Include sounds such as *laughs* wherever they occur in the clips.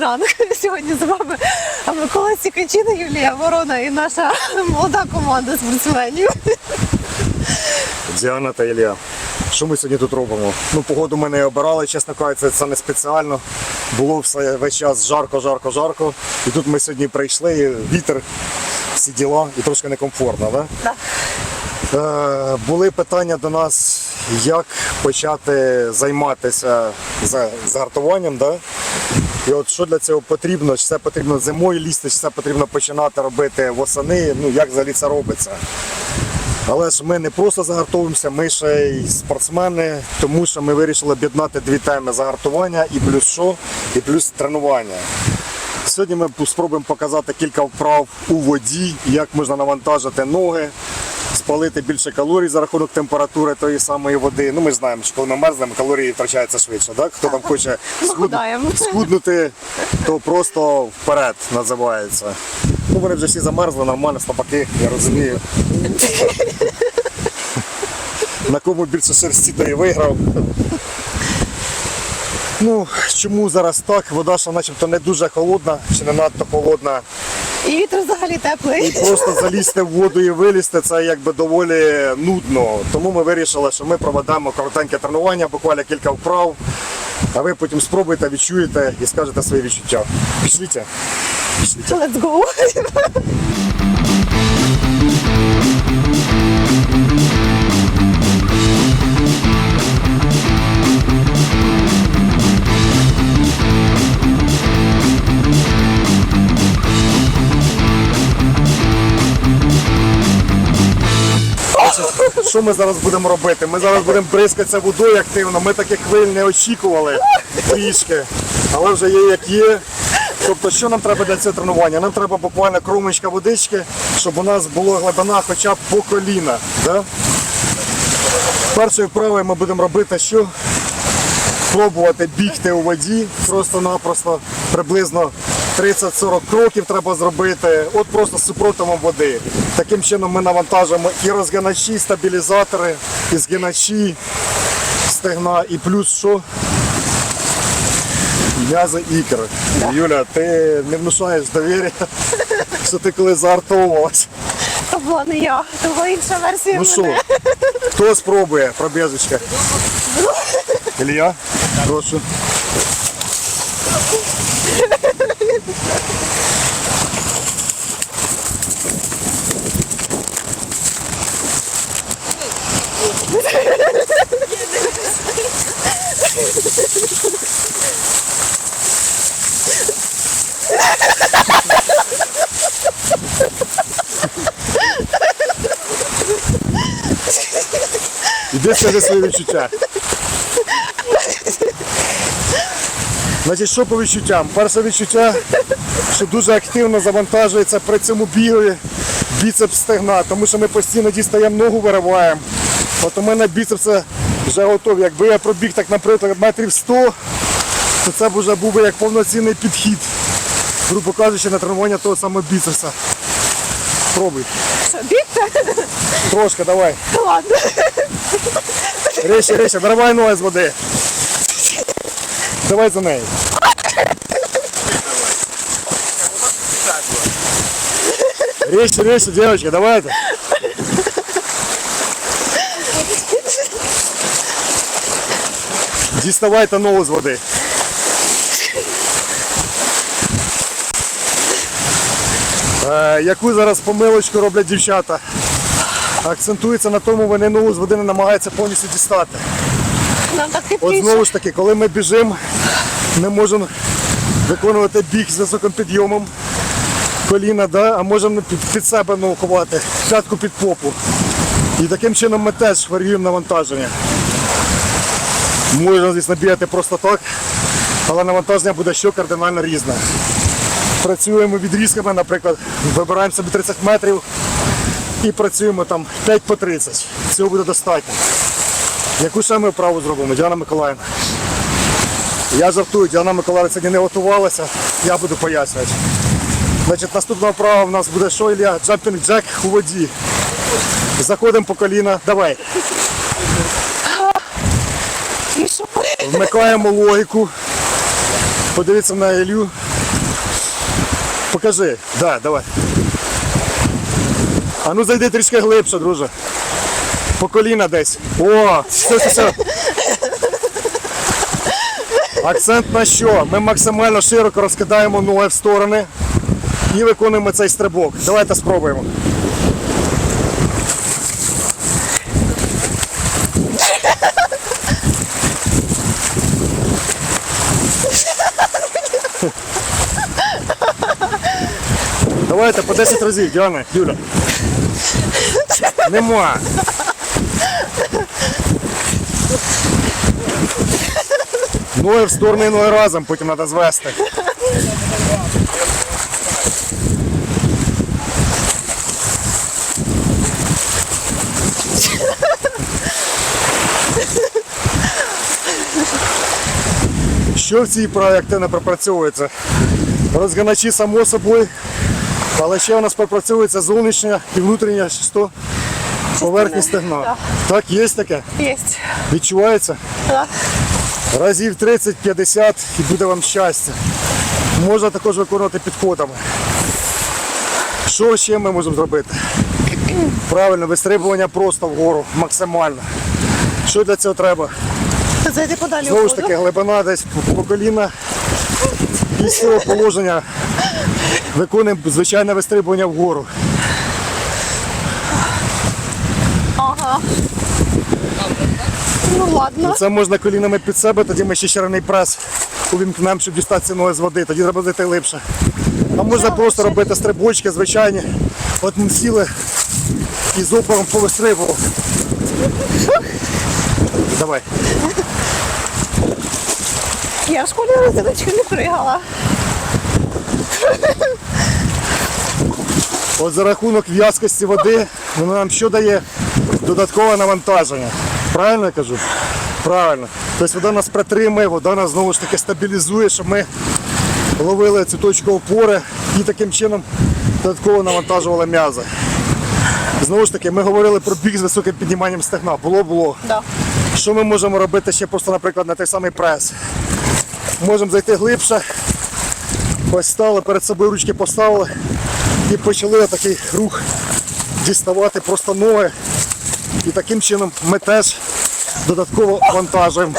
ранок. *laughs* Сьогодні з вами Микола Сікачина, Юлія Ворона і наша молода команда спортсменів. Діана та Ілля. Що ми сьогодні тут робимо? Ну, погоду ми не обирали, чесно кажучи, це не спеціально. Було все весь час жарко, жарко, жарко. І тут ми сьогодні прийшли, і вітер, всі діла, і трошки некомфортно, да? Так. Е, були питання до нас, як почати займатися за- загартуванням. Да? І от що для цього потрібно? Чи це потрібно зимою лізти, чи це потрібно починати робити восени, ну як взагалі це робиться. Але ж ми не просто загартовуємося, ми ще й спортсмени, тому що ми вирішили об'єднати дві теми загартування і плюс що, і плюс тренування. Сьогодні ми спробуємо показати кілька вправ у воді, як можна навантажити ноги, спалити більше калорій за рахунок температури тої самої води. Ну ми ж знаємо, що коли ми мерзнемо, калорії втрачаються швидше. Так? Хто там хоче схуд- схуднути, то просто вперед називається. Ну вони вже всі замерзли, нормально, стопаки, я розумію. На кому більше шерсті, той і виграв. Ну, чому зараз так? Вода ще начебто не дуже холодна, чи не надто холодна. І вітер взагалі теплий. Просто залізти в воду і вилізти це якби доволі нудно. Тому ми вирішили, що ми проведемо коротеньке тренування, буквально кілька вправ. А ви потім спробуєте, відчуєте і скажете свої відчуття. Пішліться. Пішліться. Let's go. Що ми зараз будемо робити? Ми зараз будемо бризкатися водою активно. Ми таких хвиль не очікували трішки, але вже є як є. Тобто, що нам треба для цього тренування? Нам треба буквально кромочка водички, щоб у нас була глибина хоча б по коліна. Да? Першою вправою ми будемо робити що? Пробувати бігти у воді просто-напросто приблизно 30-40 кроків треба зробити, от просто з супротивом води. Таким чином ми навантажимо і розгиначі, і стабілізатори, і згиначі, стегна, і плюс що? М'язи ікр. Юля, ти не внушаєш довір'я, *laughs* що ти коли заартовувалась. То була не я, то була інша версія Ну що, мене. хто спробує пробіжечка? Ілля, прошу. Іди скажи свої відчуття. Значить, що по відчуттям? Перше відчуття, що дуже активно завантажується при цьому бігові біцепс стегна, тому що ми постійно дістаємо ногу, вириваємо. От у мене біцепси вже готові. Якби я пробіг так, наприклад, метрів 100, то це б вже був би як повноцінний підхід, грубо кажучи, на тренування того самого біцепса. Пробуй. Що, бігти? Трошки, давай. Ладно. Речі, речі, виривай ноги з води. Давай за нею. Речі, речі, девочки, давайте. Діставайте ногу з води. Е, яку зараз помилочку роблять дівчата? Акцентується на тому, вони ногу з води не намагаються повністю дістати. Нам так От знову ж таки, коли ми біжимо, ми можемо виконувати біг з високим підйомом коліна, да? а можемо під, під себе ну, ховати, п'ятку під попу. І таким чином ми теж варіюємо навантаження. Можна, звісно, бігати просто так, але навантаження буде що кардинально різне. Працюємо відрізками, наприклад, вибираємо собі 30 метрів і працюємо там 5 по 30. Цього буде достатньо. Яку ще ми вправу зробимо, Діана Миколаївна? Я жартую, Діана Миколаївна сьогодні не готувалася, я буду пояснювати. Значить, наступна вправа в нас буде що, Ілля? Джампінг джек у воді. Заходимо по коліна. Давай. Вмикаємо логіку. Подивіться на Ілю. Покажи. Да, давай. А ну зайди трішки глибше, друже. По коліна десь. О, все, все, все. Акцент на що? Ми максимально широко розкидаємо ноги в сторони і виконуємо цей стрибок. Давайте спробуємо. Давайте по 10 разів, Діана, Юля. Нема. Ноги в сторони, ноги разом, потім треба звести. Що в цій вправі активно пропрацьовується? Розганачі само собою, але ще у нас пропрацьовується зовнішня і внутрішня що? поверхні стегна. Так. Так, є таке? Есть. Відчувається? Да. Разів 30-50 і буде вам щастя. Можна також виконувати підходами. Що ще ми можемо зробити? Правильно, вистрибування просто вгору, максимально. Що для цього треба? Зайди подалі. Знову ж таки, глибина десь по- по коліна. І з цього положення виконуємо звичайне вистрибування вгору. Ага. Ну ладно. Це можна колінами під себе, тоді ми ще щирний прес увімкнемо, щоб дістатися ноги з води, тоді треба зайти глибше. А можна просто робити стрибочки звичайні. От ми сіли і з опором повистрибував. Давай. Я в школі розиночки не пригала. От за рахунок в'язкості води воно нам що дає? Додаткове навантаження. Правильно я кажу? Правильно. Тобто вода нас притримує, вода нас знову ж таки стабілізує, щоб ми ловили цю точку опори і таким чином додатково навантажували м'язи. Знову ж таки, ми говорили про біг з високим підніманням стегна. Було, було. Да. Що ми можемо робити ще просто, наприклад, на той самий прес? Можемо зайти глибше, ось стали, перед собою ручки поставили і почали такий рух діставати просто ноги. І таким чином ми теж додатково вантажуємо.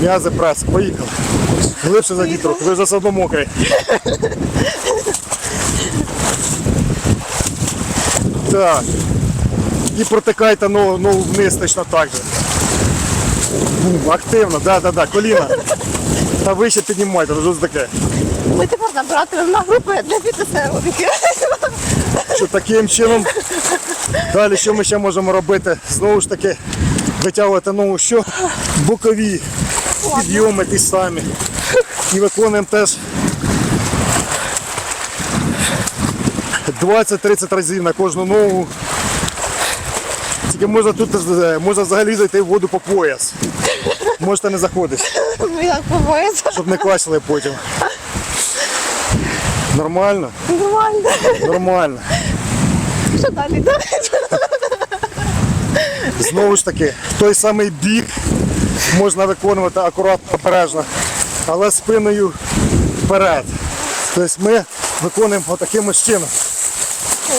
М'язи прес. Поїхали. Глибше зайдіть трохи, ви вже все одно мокрий. Так. І протикайте ногу, вниз точно так же. Активно, да, да, да, коліна. Та вище піднімайте, що це таке. Ми тепер набратимемо на групи для фітнес-аеробіки. Що таким чином. Далі що ми ще можемо робити? Знову ж таки, витягувати ногу, що бокові підйоми ті самі. І виконуємо теж 20-30 разів на кожну ногу. Тільки можна тут е, можна взагалі зайти в воду по пояс. Можете не заходити, Ну як побоїться. щоб не квасили потім. Нормально? Нормально. Нормально. Що далі? Да? Знову ж таки, той самий біг можна виконувати акуратно, обережно, але спиною вперед. Тобто ми виконуємо отаким чином.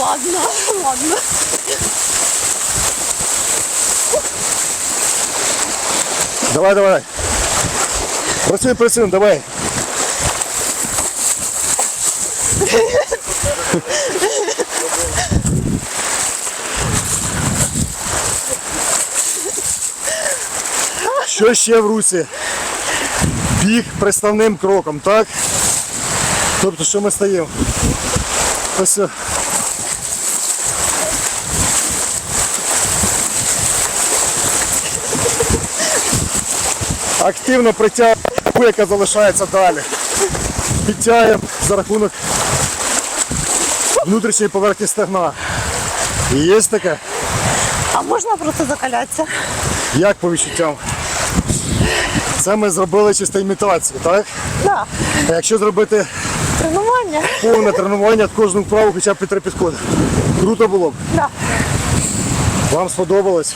Ладно, ладно. Давай, давай. Працюй, працюємо, давай. Що ще в русі? Біг приставним кроком, так? Тобто, що ми стаємо? Ось. Активно притягуємо, яка залишається далі. Підтягуємо за рахунок внутрішньої поверхні стегна. Є таке, А можна просто закалятися? як по відчуттям. Це ми зробили чисто імітацію, так? Да. А якщо зробити Тренування? повне тренування, кожну вправу хоча б під три підходи. Круто було б. Да. Вам сподобалось?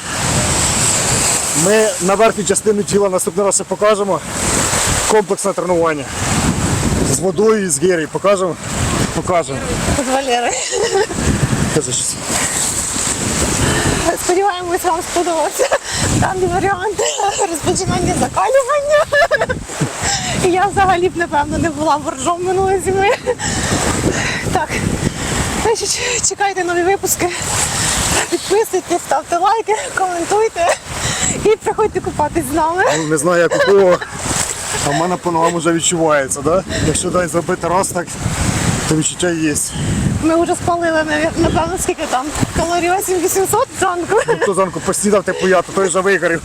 Ми на верхню частину тіла наступний раз покажемо. комплексне тренування. З водою і з гір'ю. Покажемо? Покажемо. З Валери. Кажи щось. Сподіваємось, вам сподобався даний варіант розпочинання закалювання. І я взагалі б, напевно, не була боржом минулої зими. Так, значить, чекайте нові випуски. Підписуйтесь, ставте лайки, коментуйте і приходьте купатись з нами. Ну, не знаю, як у кого. А в мене по ногам вже відчувається, да? Якщо дай зробити раз так, то відчуття є. Ми вже спалили, напевно, скільки там? Калорій 800 зранку. Хто зранку поснідав, ти пояти, той вже вигорів.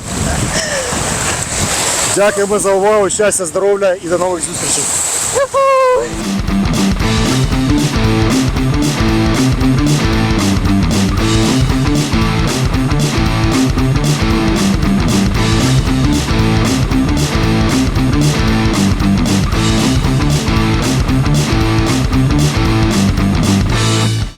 Дякуємо за увагу, щастя, здоров'я і до нових зустрічей. Юху!